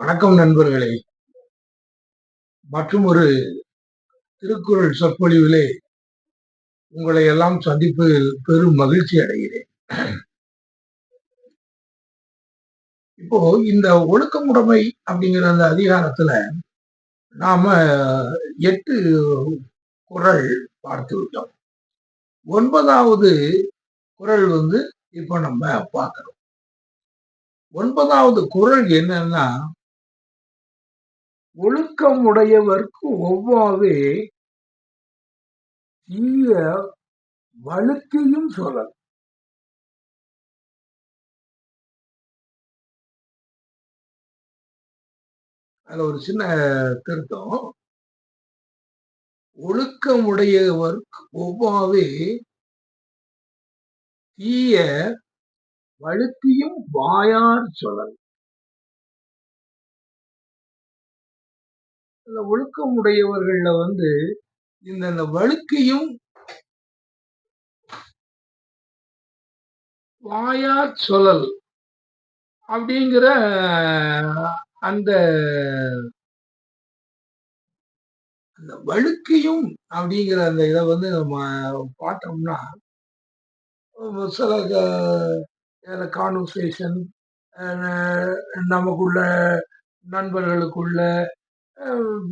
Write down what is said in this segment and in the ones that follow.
வணக்கம் நண்பர்களே. மற்றும் ஒரு திருக்குறள் சொற்பொழிவிலே உங்களை எல்லாம் சந்திப்பதில் பெரும் மகிழ்ச்சி அடைகிறேன். இப்போ இந்த ஒழுக்கமுடைமை அப்படிங்கிற அந்த அதிகாரத்துல நாம எட்டு குரல் பார்த்து விட்டோம். ஒன்பதாவது குரல் வந்து இப்ப நம்ம பார்க்கிறோம். ஒன்பதாவது குரல் என்னன்னா ஒழுக்கம் உடையவர்க்கு ஒவ்வாவே தீய வழுக்கையும் சொல்லல் அதுல ஒரு சின்ன திருத்தம். ஒழுக்கம் உடையவர்க்கு ஒவ்வாவே தீய வழுக்கையும் வாயார் சொல்லல் இந்த ஒழுக்கம் உடையவர்கள்ல வந்து இந்த இந்த வழுக்கையும் வாயார் சொல்லல் அப்படிங்கிற அந்த அந்த வழுக்கையும் அப்படிங்கிற அந்த இதை வந்து நம்ம பார்த்தோம்னா சில கான்வர்சேஷன் நமக்குள்ள நண்பர்களுக்குள்ள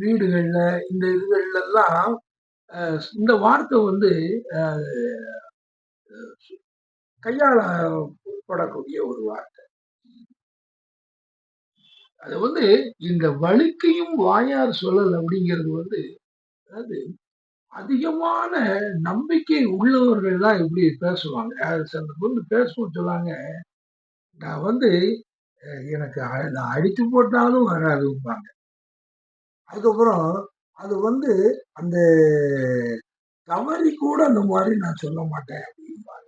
வீடுகளில் இந்த இதுகள்லாம் இந்த வார்த்தை வந்து கையாளப்படக்கூடிய ஒரு வார்த்தை. அது வந்து இந்த வழுக்கையும் வாயார் சொல்லல் அப்படிங்கிறது வந்து அதாவது அதிகமான நம்பிக்கை உள்ளவர்கள் தான் இப்படி பேசுவாங்க. அந்த பொண்ணு பேசுவோம் சொல்லாங்க. நான் வந்து எனக்கு அடித்து போட்டாலும் வராதுப்பாங்க அதுக்கப்புறம் அது வந்து அந்த தவறி கூட அந்த மாதிரி நான் சொல்ல மாட்டேன் அப்படிம்பாரு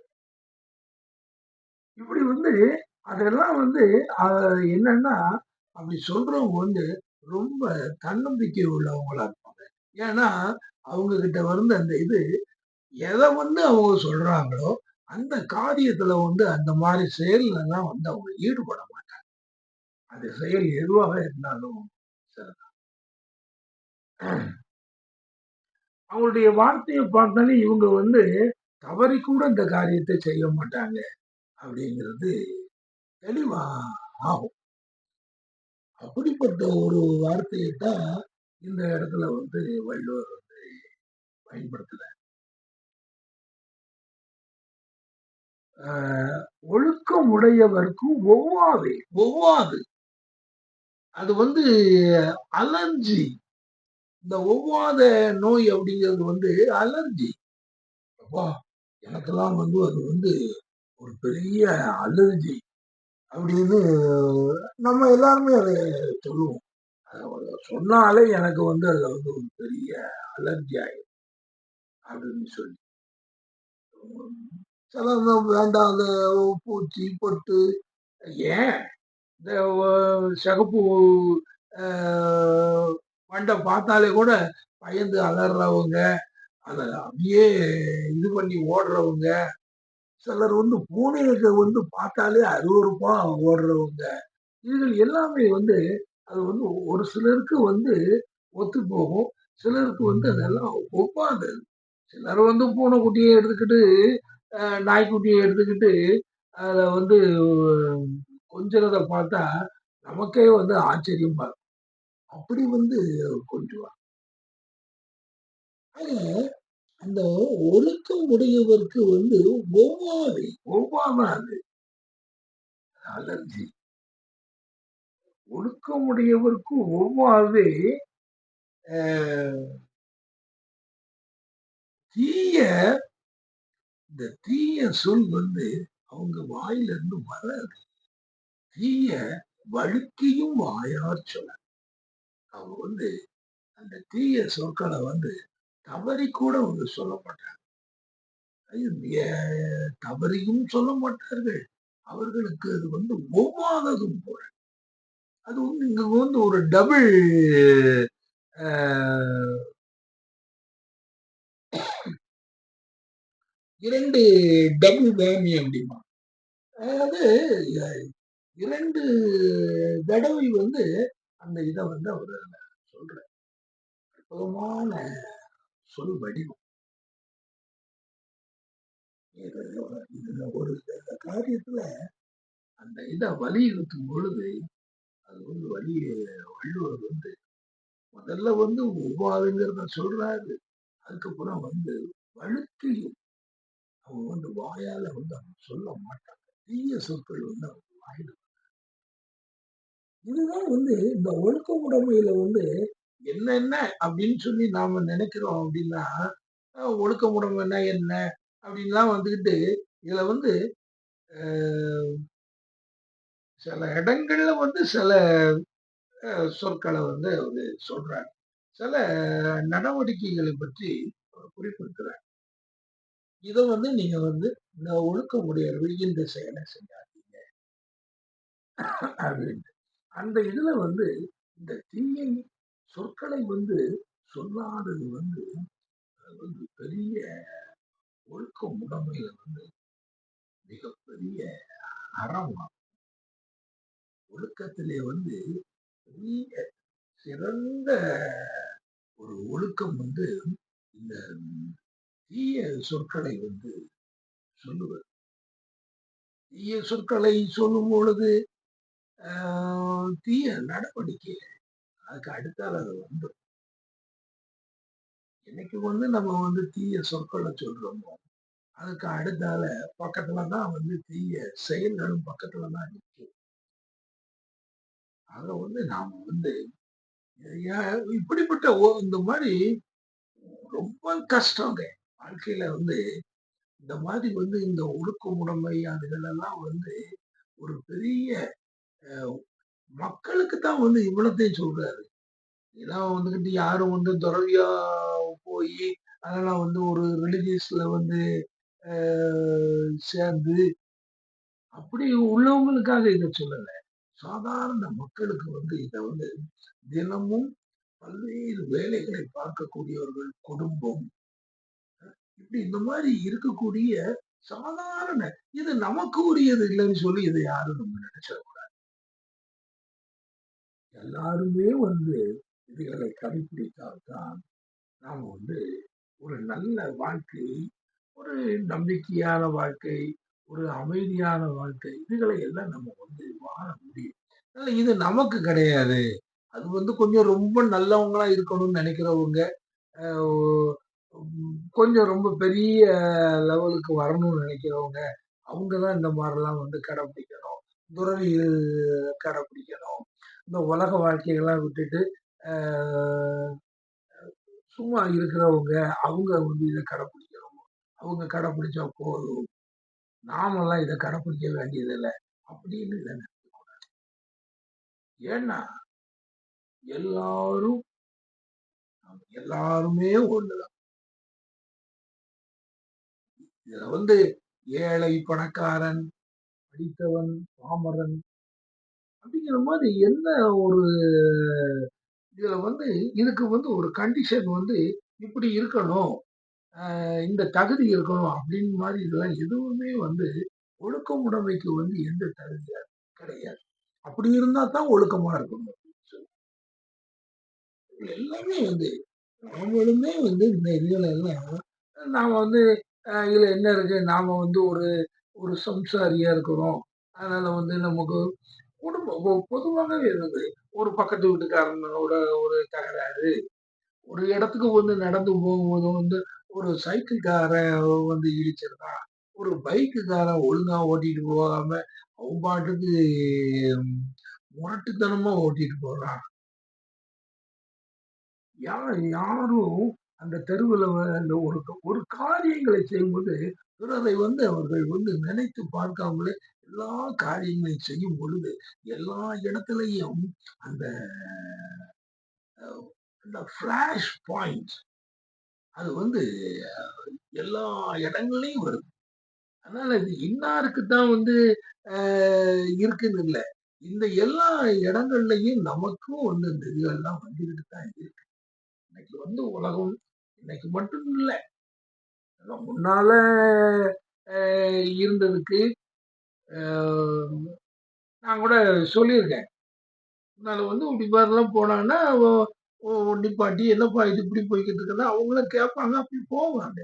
இப்படி வந்து அதெல்லாம் வந்து என்னன்னா அப்படி சொல்றவங்க வந்து ரொம்ப தன்னம்பிக்கை உள்ளவங்களா இருப்பாங்க. ஏன்னா அவங்க கிட்ட வந்து அந்த இது எதை வந்து அவங்க சொல்றாங்களோ அந்த காரியத்துல வந்து அந்த மாதிரி செயல்லாம் வந்து அவங்க ஈடுபட மாட்டாங்க. அந்த செயல் எதுவாக இருந்தாலும் சரிதான். அவங்களுடைய வார்த்தையை பார்த்தாலே இவங்க வந்து தவறி கூட இந்த காரியத்தை செய்ய மாட்டாங்க. அப்படிங்கிறது தெளிவா ஆகும் அப்படிப்பட்ட ஒரு வார்த்தையை தான் இந்த இடத்துல வந்து வள்ளுவர் வந்து பயன்படுத்தல. ஒழுக்கம் உடையவர்க்கும் ஒவ்வாது ஒவ்வாது. அது வந்து அலஞ்சி இந்த ஒவ்வாத நோய் அப்படிங்கிறது வந்து அலர்ஜி. அப்பா எனக்கெல்லாம் வந்து அது வந்து ஒரு பெரிய அலர்ஜி அப்படின்னு நம்ம எல்லாருமே அதை சொல்லுவோம். சொன்னாலே எனக்கு வந்து அதில் வந்து ஒரு பெரிய அலர்ஜி ஆயிடும் அப்படின்னு சொல்லி. சில வேண்டாம் அந்த பூச்சி பொட்டு ஏன்? இந்த சிகப்பு வண்டை பார்த்தாலே கூட பயந்து அலறவங்க அதை அப்படியே இது பண்ணி ஓடுறவங்க. சிலர் வந்து பூனையை வந்து பார்த்தாலே அருவறுப்பா ஓடுறவங்க. இதுகள் எல்லாமே வந்து அது வந்து ஒரு சிலருக்கு வந்து ஒத்து போகும். சிலருக்கு வந்து அதெல்லாம் ஒப்பாது. சிலர் வந்து பூனைக்குட்டியை எடுத்துக்கிட்டு நாய்க்குட்டியை எடுத்துக்கிட்டு அதை வந்து கொஞ்சிறதை பார்த்தா நமக்கே வந்து ஆச்சரியமா இருக்கும் அப்படி வந்து கொஞ்சுவார் அந்த ஒழுக்கம் உடையவருக்கு வந்து ஒவ்வாது ஒவ்வாதாது அலர்ஜி. ஒழுக்கம் உடையவருக்கு ஒவ்வாது தீய இந்த தீய சொல் வந்து அவங்க வாயிலிருந்து வராது. தீய வழுக்கியும் வாயார் சொல்ல அவங்க வந்து அந்த தீய சொற்களை வந்து தவறி கூட வந்து சொல்ல மாட்டாங்க. தவறியும் சொல்ல மாட்டார்கள். அவர்களுக்கு அது வந்து ஒவ்வாததும் போல. அது வந்து இங்க வந்து ஒரு டபுள் இரண்டு டபுள் வேமி அப்படிமா. அதாவது இரண்டு தடவை வந்து அந்த இதை வந்து அவர் சொல்ற அற்புதமான சொல் வடிவம். இது ஒரு இந்த காரியத்துல அந்த இதை வலியுறுத்தும் பொழுது அது வந்து வலி வள்ளுவர் வந்து முதல்ல வந்து உபாதுங்கிறத சொல்றாரு. அதுக்கப்புறம் வந்து வழுக்கையும் அவங்க வந்து வாயால வந்து அவங்க சொல்ல மாட்டாங்க. தீய சொற்கள் வந்து அவங்க வாயில இதுதான் வந்து இந்த ஒழுக்கமுடைமையில வந்து என்னென்ன அப்படின்னு சொல்லி நாம நினைக்கிறோம் அப்படின்னா ஒழுக்க ஒழுக்கமுடைமைன்னா என்ன அப்படின்லாம் வந்துக்கிட்டு இதுல வந்து சில இடங்கள்ல வந்து சில அஹ், சொற்களை வந்து அவர் சொல்றாரு சில நடவடிக்கைகளை பற்றி அவர் குறிப்பிடுக்கிறார் இதை வந்து நீங்க வந்து இந்த முடியாது இந்த செயலை செய்யாதீங்க. அப்படின்னு. அந்த இதுல வந்து இந்த தீய சொற்களை வந்து சொல்லாதது வந்து வந்து பெரிய ஒழுக்க உடமையில வந்து மிகப்பெரிய அறமாகும் ஒழுக்கத்திலே வந்து பெரிய சிறந்த ஒரு ஒழுக்கம் வந்து இந்த தீய சொற்களை வந்து சொல்லுவது. தீய சொற்களை சொல்லும் பொழுது ஆஹ், தீய நடவடிக்கை அதுக்கு அடுத்தால அது வந்து இன்னைக்கு வந்து நம்ம வந்து தீய சொற்களை சொல்றோமோ அதுக்கு அடுத்தால பக்கத்துல தான் வந்து தீய செயல்களும் பக்கத்துல தான் நிற்கும் அத வந்து நாம வந்து இப்படிப்பட்ட ஒ- இந்த மாதிரி ரொம்ப கஷ்டங்க. வாழ்க்கையில வந்து இந்த மாதிரி வந்து இந்த ஒடுக்குமுறைமை அதுகளெல்லாம் வந்து ஒரு பெரிய அஹ், மக்களுக்கு தான் வந்து இவ்வளத்தையும் சொல்றாரு. இதெல்லாம் வந்துகிட்டு யாரும் வந்து துறவியா போய் அதெல்லாம் வந்து ஒரு ரிலிஜியஸ்ல வந்து சேர்ந்து அப்படி உள்ளவங்களுக்காக இதை சொல்லல. சாதாரண மக்களுக்கு வந்து இதை வந்து தினமும் பல்வேறு வேலைகளை பார்க்கக்கூடியவர்கள் குடும்பம் இப்படி இந்த மாதிரி இருக்கக்கூடிய சாதாரண இது நமக்கு உரியது இல்லைன்னு சொல்லி இதை யாரும் நம்ம நினைச்சிடக்கூடாது. எல்லாருமே வந்து இதுகளை கடைபிடித்தால்தான் நாம் வந்து ஒரு நல்ல வாழ்க்கை ஒரு நம்பிக்கையான வாழ்க்கை ஒரு அமைதியான வாழ்க்கை இதுகளை எல்லாம் நம்ம வந்து வாழ முடியும். அதனால இது நமக்கு கிடையாது. அது வந்து கொஞ்சம் ரொம்ப நல்லவங்களா இருக்கணும்னு நினைக்கிறவங்க கொஞ்சம் ரொம்ப பெரிய லெவலுக்கு வரணும்னு நினைக்கிறவங்க அவங்க தான் இந்த மாதிரிலாம் வந்து கடைப்பிடிக்கணும். துறவிகள் கடைப்பிடிக்கணும். இந்த உலக வாழ்க்கையெல்லாம் விட்டுட்டு சும்மா இருக்கிறவங்க அவங்க வந்து இதை கடைப்பிடிக்கணும் அவங்க கடைப்பிடிச்சா போதும். நாமெல்லாம் இதை கடைப்பிடிக்க வேண்டியதில்லை. அப்படின்னு இதை நினைக்கக்கூடாது. ஏன்னா எல்லாரும் எல்லாருமே ஒண்ணுதான். இதுல வந்து ஏழை பணக்காரன் படித்தவன் பாமரன் அப்படிங்கிற மாதிரி என்ன ஒரு இதுல வந்து இதுக்கு வந்து ஒரு கண்டிஷன் வந்து இப்படி இருக்கணும் இந்த தகுதி இருக்கணும் அப்படின்னு மாதிரி இதெல்லாம் எதுவுமே வந்து ஒழுக்கமுடைமைக்கு வந்து எந்த தகுதியா கிடையாது. அப்படி இருந்தா தான் ஒழுக்கமா இருக்கணும் எல்லாமே வந்து நாமளுமே வந்து இந்த இதில் எல்லாம் நாம வந்து இதில் இதுல என்ன இருக்கு நாம வந்து ஒரு ஒரு சம்சாரியா இருக்கிறோம் அதனால வந்து நமக்கு குடும்பம். பொதுவாகவே இருந்தது ஒரு பக்கத்து வீட்டுக்காரனோட ஒரு தகராறு. ஒரு இடத்துக்கு வந்து நடந்து போகும்போது வந்து ஒரு சைக்கிள்காரன் வந்து இடிச்சிருந்தான். ஒரு பைக்குக்காரன் ஒழுங்கா ஓட்டிட்டு போகாம அவன் பாட்டுக்கு முரட்டுத்தனமா ஓட்டிட்டு போறான். யார் யாரும் அந்த தெருவில் அந்த ஒரு ஒரு காரியங்களை செய்யும்போது பிறரை வந்து அவர்கள் வந்து நினைத்து பார்க்காமலே எல்லா காரியங்களையும் செய்யும் பொழுது எல்லா இடத்துலையும் அந்த ஃப்ளாஷ் அந்த பாயிண்ட் அது வந்து எல்லா இடங்கள்லையும் வருது. அதனால இது இன்னாருக்கு தான் வந்து இருக்குன்னு இல்லை. இந்த எல்லா இடங்கள்லையும் நமக்கும் வந்து இந்த இதுகள்லாம் வந்துக்கிட்டு தான் இருக்கு. இன்னைக்கு வந்து உலகம் இன்னைக்கு மட்டும் இல்லை. முன்னால இருந்ததுக்கு நான் கூட சொல்லியிருக்கேன் முன்னால வந்து இப்படி மாதிரிலாம் போனாங்கன்னா, ஓ ஓ நிப்பாட்டி என்னப்பா இது இப்படி போய்கிட்டு இருக்குன்னா, அவங்களும் கேட்பாங்க. அப்படி போவாங்க.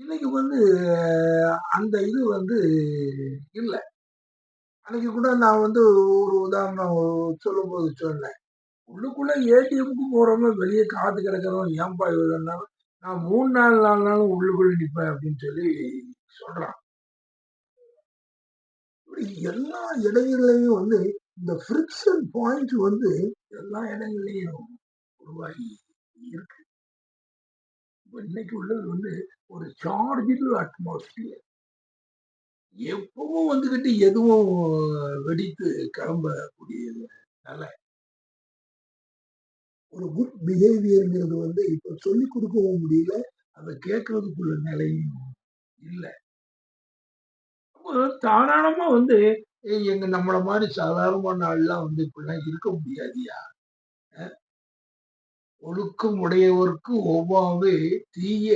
இன்னைக்கு வந்து அந்த இது வந்து இல்லை அன்னைக்கு கூட நான் வந்து ஒரு உதாரணம் சொல்லும்போது சொன்னேன். உள்ளுக்குள்ள ஏடிஎம்க்கு போறவங்க வெளியே காத்து கிடக்கிறவன் ஏன்பா இவ்வளோன்னாலும், நான் மூணு நாள் 4 நாளும் உள்ளுக்குள்ள நிற்பேன் அப்படின்னு சொல்லி சொல்றான். எல்லா இடங்கள்லையும் வந்து இந்த ஃப்ரிக்ஷன் பாயிண்ட் வந்து எல்லா இடங்கள்லையும் உருவாகி இருக்கு. இன்னைக்கு உள்ளது வந்து ஒரு சார்ஜில் அட்மாஸ்பியர். எப்பவும் வந்துகிட்டு எதுவும் வெடித்து கிளம்பக்கூடியதுனால ஒரு குட் பிஹேவியர்ங்கிறது வந்து இப்ப சொல்லிக் கொடுக்கவும் முடியல. அதை கேட்கறதுக்குள்ள நிலையும் இல்லை தாராளமா வந்து எங்க நம்மள மாதிரி சாதாரணமான ஆள்லாம் வந்து இப்படிலாம் இருக்க முடியாதியா ஒழுக்கம் உடையவருக்கு ஒவ்வாவே தீய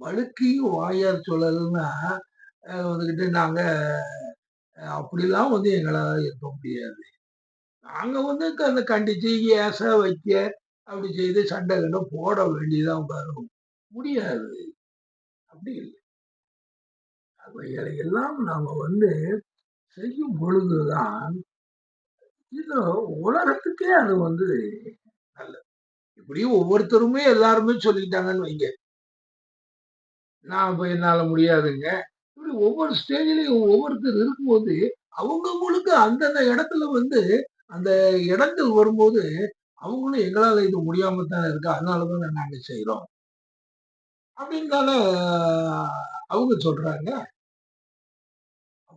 வழுக்கையும் வாயார் சுழல்னா, வந்துக்கிட்டு வந்துகிட்டு நாங்க அப்படிலாம் வந்து எங்களால இருக்க முடியாது. நாங்க வந்து க அந்த கண்டிச்சு, ஏச, வைக்க அப்படி செய்து சண்டை கண்டு போட வேண்டியதான் வரும். முடியாது. அப்படி இல்லை அவைகளை எல்லாம் நாம வந்து செய்யும் பொழுதுதான் தான், உலகத்துக்கே அது வந்து நல்லது. இப்படியும் ஒவ்வொருத்தருமே எல்லாருமே சொல்லிட்டாங்கன்னு வைங்க. நான் இப்ப என்னால முடியாதுங்க. இப்படி ஒவ்வொரு ஸ்டேஜ்லயும் ஒவ்வொருத்தர் இருக்கும்போது, அவங்கவுங்களுக்கு அந்தந்த இடத்துல வந்து அந்த இடங்கள் வரும்போது, அவங்களும் எங்களால இது முடியாம தானே இருக்கு. அதனால தானே நாங்க செய்யறோம் அப்படின்னு தானே அவங்க சொல்றாங்க.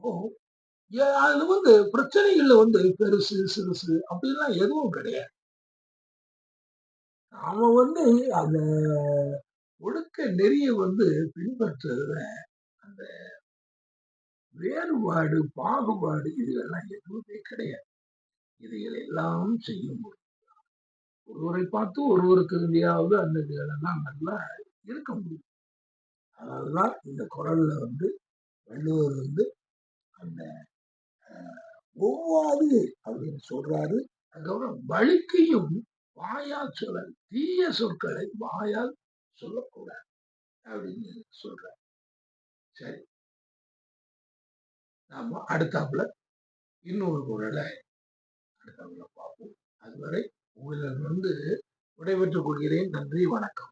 அப்போ அதுல அது வந்து பிரச்சனைகள்ல வந்து பெருசு, சிறுசு அப்படிலாம் எதுவும் கிடையாது. நாம வந்து அந்த ஒழுக்க நெறிய வந்து பின்பற்றுறதுல அந்த வேறுபாடு, பாகுபாடு இதுகெல்லாம் எதுவுமே கிடையாது. இதுகள் எல்லாம் செய்ய முடியும் ஒருவரை பார்த்து ஒருவருக்கு இந்தியாவது அந்த இதுகளெல்லாம் நல்லா இருக்க முடியும். அதனாலதான் இந்த குரல்ல வந்து வள்ளுவர் வந்து அந்த ஒவ்வாது அப்படின்னு சொல்றாரு. அதுக்கப்புறம் வழுக்கையும் வாயால் சொல்ல தீய சொற்களை வாயால் சொல்லக்கூடாது. அப்படின்னு சொல்றாரு. சரி. நாம அடுத்தாப்புல இன்னொரு குரலை அடுத்தாப்புல பார்ப்போம். அதுவரை உங்களிடம் வந்து விடைபெற்றுக் கொள்கிறேன். நன்றி, வணக்கம்.